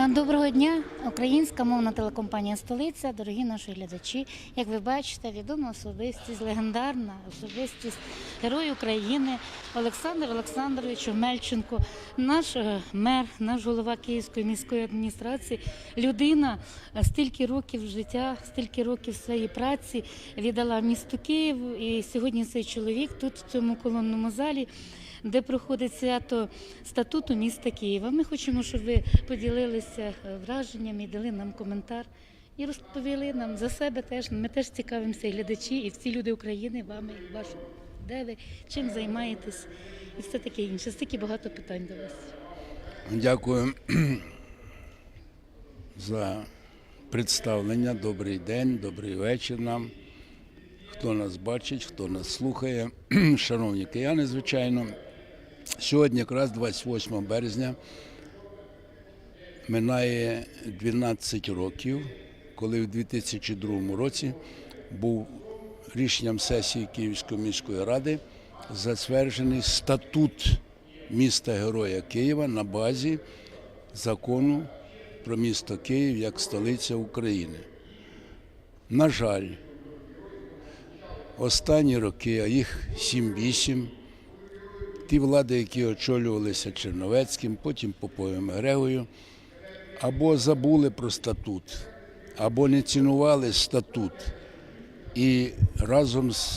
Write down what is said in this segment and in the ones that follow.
Е, Доброго дня, українська мовна телекомпанія Столиця, дорогі наші глядачі. Як ви бачите, відома особистість, легендарна особистість Герой України Олександр Олександрович Мельченко, наш е, мер, наш голова Київської міської адміністрації, людина е, стільки років життя, стільки років своєї праці віддала місту Києву. І сьогодні цей чоловік тут, в цьому колонному залі де проходить свято статуту міста Києва. Ми хочемо, щоб ви поділилися е, враженнями, дали нам коментар і розповіли нам за себе теж. Ми теж цікавимося, і глядачі, і всі люди України, вами, і ваші, де ви, чим займаєтесь, і все таке інше. Стільки багато питань до вас. Дякую за представлення. Добрий день, добрий вечір нам. Хто нас бачить, хто нас слухає. Шановні кияни, звичайно, сьогодні, якраз 28 березня, минає 12 років, коли в 2002 році був рішенням сесії Київської міської ради затверджений статут міста Героя Києва на базі закону про місто Київ як столиця України. На жаль, останні роки, а їх 7-8, ті влади, які очолювалися Черновецьким, потім Поповим Грегою, або забули про статут, або не цінували статут. І разом з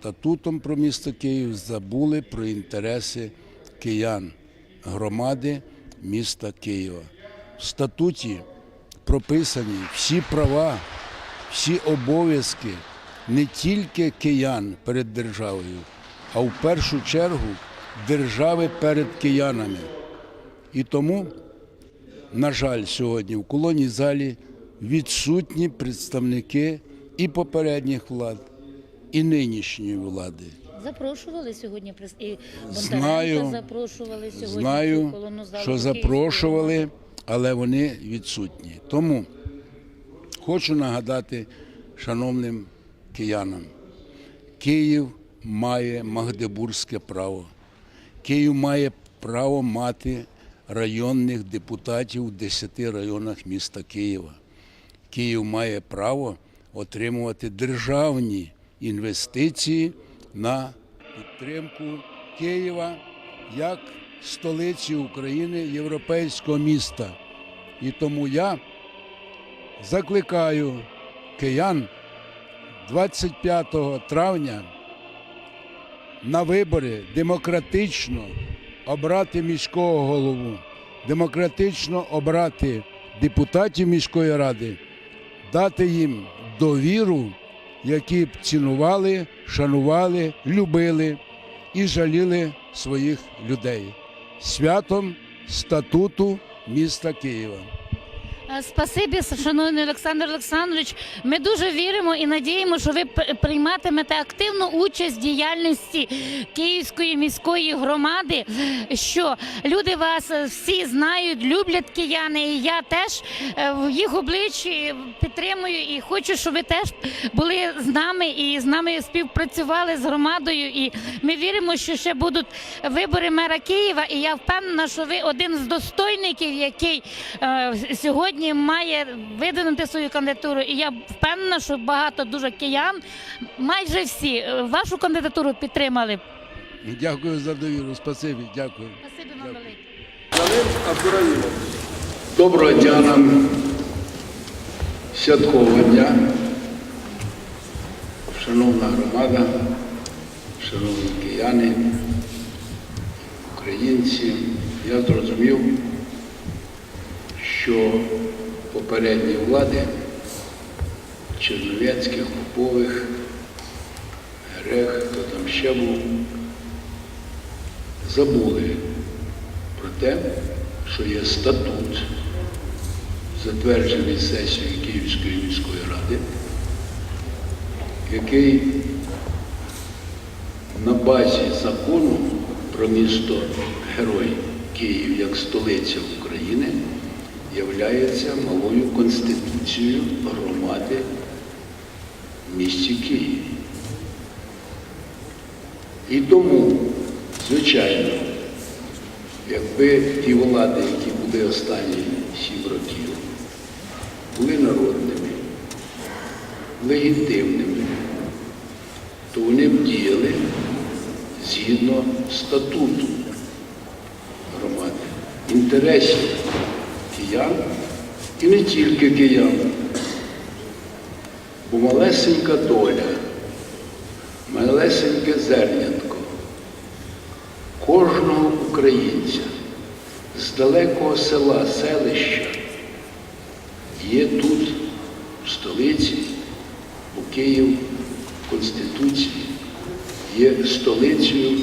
статутом про місто Київ забули про інтереси киян, громади міста Києва. В статуті прописані всі права, всі обов'язки не тільки киян перед державою, а в першу чергу держави перед киянами. І тому, на жаль, сьогодні в колоній залі відсутні представники і попередніх влад, і нинішньої влади. Запрошували сьогодні і Знаю, запрошували сьогодні. Знаю, що запрошували, але вони відсутні. Тому хочу нагадати шановним киянам, Київ має магдебурзьке право. Київ має право мати районних депутатів в 10 районах міста Києва. Київ має право отримувати державні інвестиції на підтримку Києва як столиці України, європейського міста. І тому я закликаю киян 25 травня на вибори демократично обрати міського голову, демократично обрати депутатів міської ради, дати їм довіру, які б цінували, шанували, любили і жаліли своїх людей. Святом статуту міста Києва. Е, Спасибі, шановний Олександр Олександрович. Ми дуже віримо і надіємо, що ви прийматимете активну участь в діяльності Київської міської громади. Що люди вас е, всі знають, люблять кияни, і я теж е, в їх обличчі підтримую і хочу, щоб ви теж були з нами і з нами співпрацювали з громадою. І ми віримо, що ще будуть вибори мера Києва. І я впевнена, що ви один з достойників, який е, сьогодні має видвинути свою кандидатуру. І я впевнена, що багато дуже киян, майже всі е, вашу кандидатуру підтримали. Дякую за довіру. Спасибі, дякую. Спасибі вам велике. Налим Абдураїмов. Доброго дня нам святкового дня. Шановна громада, шановні кияни, українці, я зрозумів, що попередні влади Черновецьких, Попових, Грех, хто там ще був, забули про те, що є статут, затверджений сесією Київської міської ради, який на базі закону про місто Герой Київ як столиця України являється малою конституцією громади в місті Києві. І тому, звичайно, якби ті влади, які якби останні сім років, були народними, легітимними, то вони б діяли згідно статуту громади, інтересів киян і не тільки киян. Бо малесенька доля, малесеньке зернятко кожного українця з далекого села, селища є тут, в столиці, бо Київ Конституції є столицею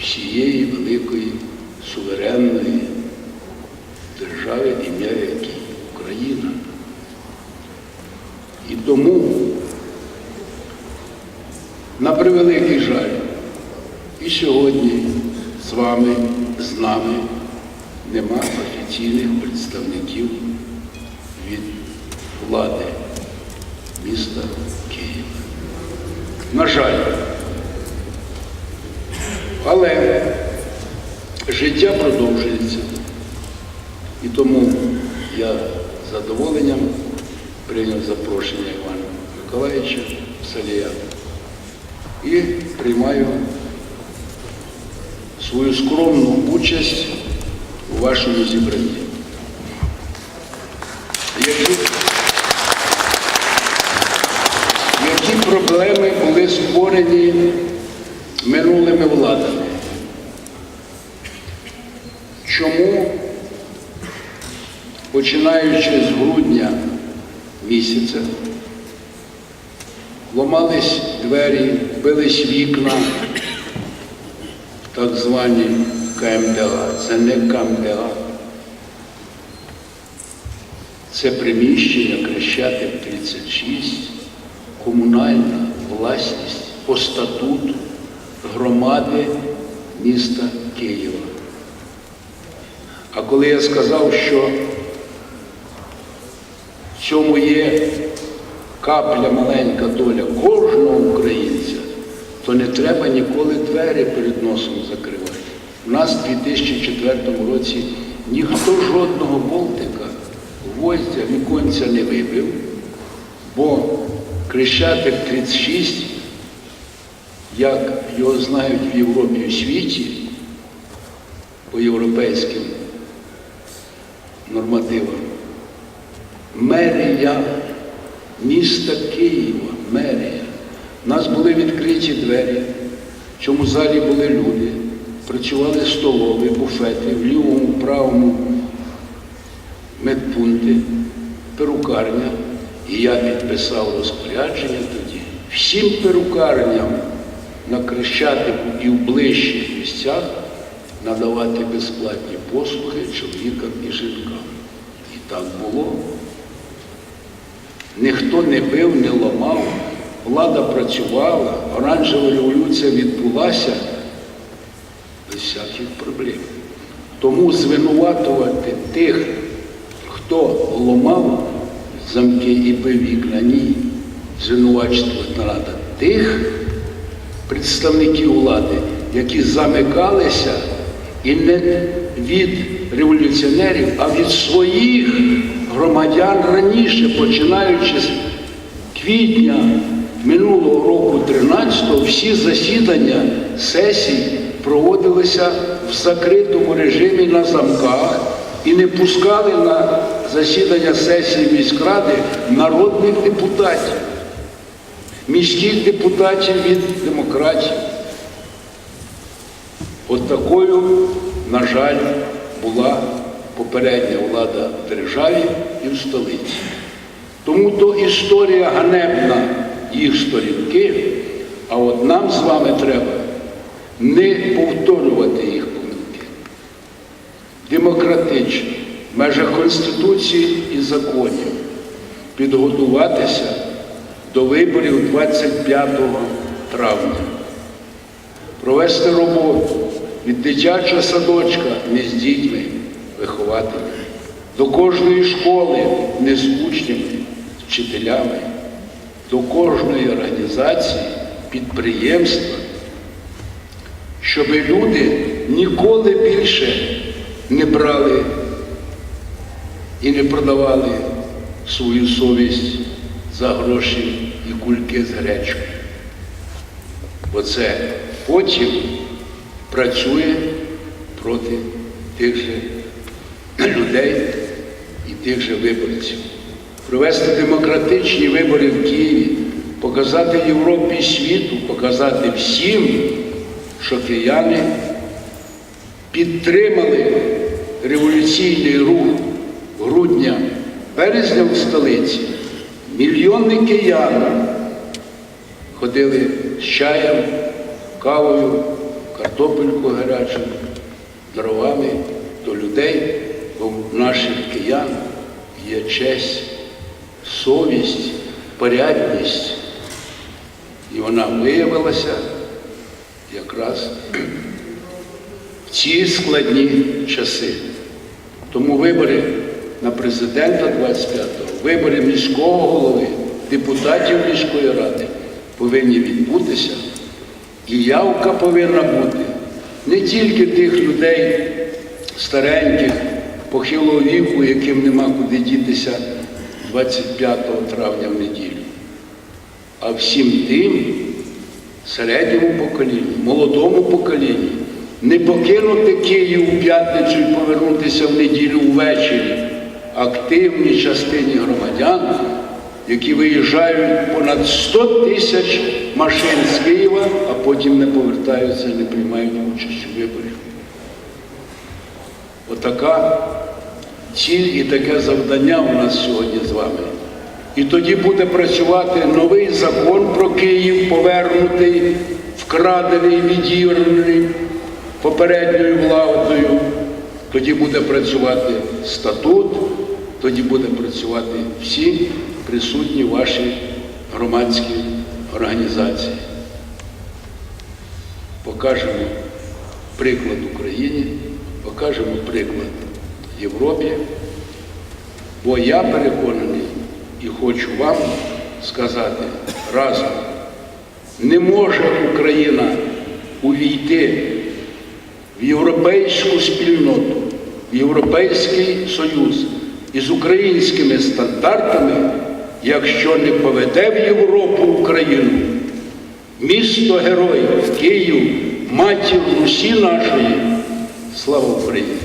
всієї великої суверенної держави, ім'я якій Україна. І тому, на превеликий жаль, і сьогодні з вами, з нами нема офіційних представників від влади міста Києва. На жаль. Але життя продовжується. І тому я з задоволенням прийняв запрошення Івана Миколаївича Салія і приймаю свою скромну участь у вашому зібранні. Які, які проблеми були створені минулими владами? Чому, починаючи з грудня місяця, ламались двері, бились вікна, так звані КМДА. Це не КМДА. Це приміщення Крещатик 36, комунальна власність по статуту громади міста Києва. А коли я сказав, що цьому є капля маленька доля кожного українця, то не треба ніколи двері перед носом закривати. У нас в 2004 році ніхто жодного болтика, гвоздя, віконця не вибив, бо Крещатик 36, як його знають в Європі і світі, по європейським нормативам, мерія міста Києва, мерія. У нас були відкриті двері, в цьому залі були люди, працювали столові, буфети, в лівому, правому медпункти, перукарня. І я підписав розпорядження тоді всім перукарням на Крещатику і в ближчих місцях надавати безплатні послуги чоловікам і жінкам. І так було. Ніхто не бив, не ламав, влада працювала, оранжева революція відбулася без всяких проблем. Тому звинуватувати тих, хто ламав замки і бив вікна, ні, звинувачувати треба тих представників влади, які замикалися і не від революціонерів, а від своїх громадян раніше, починаючи з квітня минулого року 13-го, всі засідання сесій проводилися в закритому режимі на замках і не пускали на засідання сесії міськради народних депутатів, міських депутатів від демократії. От такою, на жаль, була попередня влада в державі і в столиці. Тому то історія ганебна їх сторінки, а от нам з вами треба не повторювати їх помилки. Демократично, в межах Конституції і законів підготуватися до виборів 25 травня провести роботу від дитячого садочка не з дітьми, вихователями, до кожної школи не з учнями, з вчителями, до кожної організації, підприємства, щоб люди ніколи більше не брали і не продавали свою совість за гроші і кульки з гречкою. Бо це потім працює проти тих же людей і тих же виборців. Провести демократичні вибори в Києві, показати Європі і світу, показати всім, що кияни підтримали революційний рух грудня, березня в столиці. Мільйони киян ходили з чаєм, кавою, картопельку гарячу, дровами до людей, бо в наших киян є честь, совість, порядність. І вона виявилася якраз в ці складні часи. Тому вибори на президента 25-го, вибори міського голови, депутатів міської ради повинні відбутися. І явка повинна бути не тільки тих людей стареньких, похилого віку, яким нема куди дітися 25 травня в неділю, а всім тим середньому поколінню, молодому поколінню, не покинути Київ у п'ятницю і повернутися в неділю ввечері. Активній частині громадян, які виїжджають понад 100 тисяч машин з Києва, а потім не повертаються і не приймають участь у виборах. Отака ціль і таке завдання у нас сьогодні з вами. І тоді буде працювати новий закон про Київ, повернутий, вкрадений, відірваний попередньою владою. Тоді буде працювати статут, тоді буде працювати всі присутні ваші громадські організації. Покажемо приклад Україні, покажемо приклад Європі, бо я переконаний і хочу вам сказати разом, не може Україна увійти в європейську спільноту, в Європейський Союз із українськими стандартами, якщо не поведе в Європу Україну. Місто героїв, Київ, матір Русі нашої. Слава Україні!